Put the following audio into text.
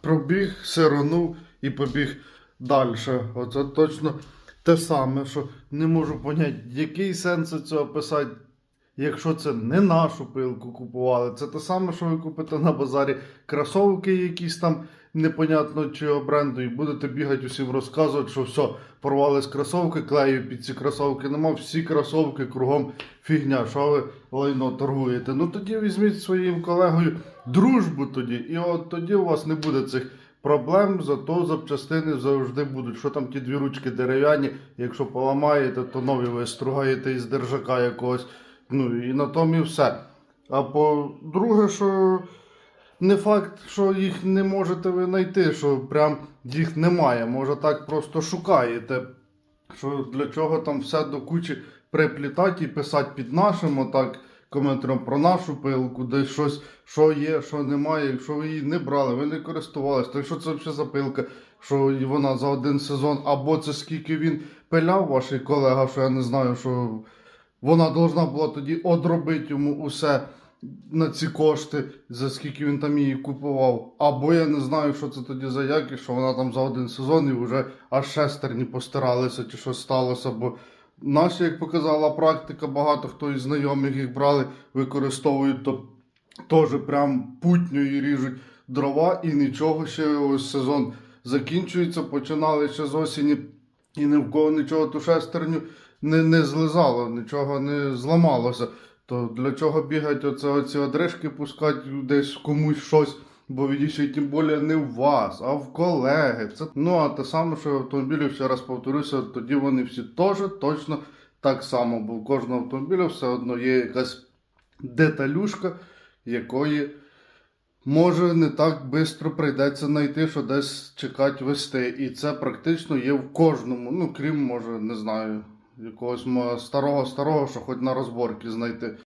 пробіг, сиронув і побіг далі. Оце точно те саме, що не можу поняти, який сенс цього писати. Якщо це не нашу пилку купували, це те саме, що ви купите на базарі кросовки якісь там непонятно чого бренду, і будете бігати усім розказувати, що все, порвались кросовки, клею під ці кросовки нема, всі кросовки кругом фігня, що ви лайно торгуєте. Ну тоді візьміть своїм колегою дружбу тоді, і от тоді у вас не буде цих проблем, зато запчастини завжди будуть. Що там ті дві ручки дерев'яні, якщо поламаєте, то нові ви стругаєте із держака якогось. Ну і на тому і все. А по-друге, що не факт, що їх не можете ви знайти, що прям їх немає. Може так просто шукаєте. Що для чого там все до кучі приплітати і писати під нашим, отак, коментарем про нашу пилку, де щось, що є, що немає, якщо ви її не брали, ви не користувалися, то що це взагалі за пилка, що вона за один сезон, або це скільки він пиляв, ваш колега, що я не знаю, що вона должна була тоді одробити йому усе на ці кошти, за скільки він там її купував. Або я не знаю, що це тоді за якість, що вона там за один сезон і вже аж шестерні постаралися, чи що сталося. Бо наші, як показала практика, багато хто із знайомих їх брали, використовують, то теж прям путньою ріжуть дрова і нічого ще ось сезон закінчується. Починали ще з осені, і ні в кого нічого ту шестерню не, не злизало, нічого не зламалося. То для чого бігати оце, оці одрижки пускати десь комусь щось, бо відійшли тим більше не в вас, а в колеги. Це, ну а те саме, що автомобілі, ще раз повторюся, тоді вони всі теж точно так само, бо у кожного автомобіля все одно є якась деталюшка, якої може не так швидко прийдеться знайти, що десь чекати вести. І це практично є в кожному, ну крім, може, не знаю, якогось мо- старого старого, що хоч на розборки знайти.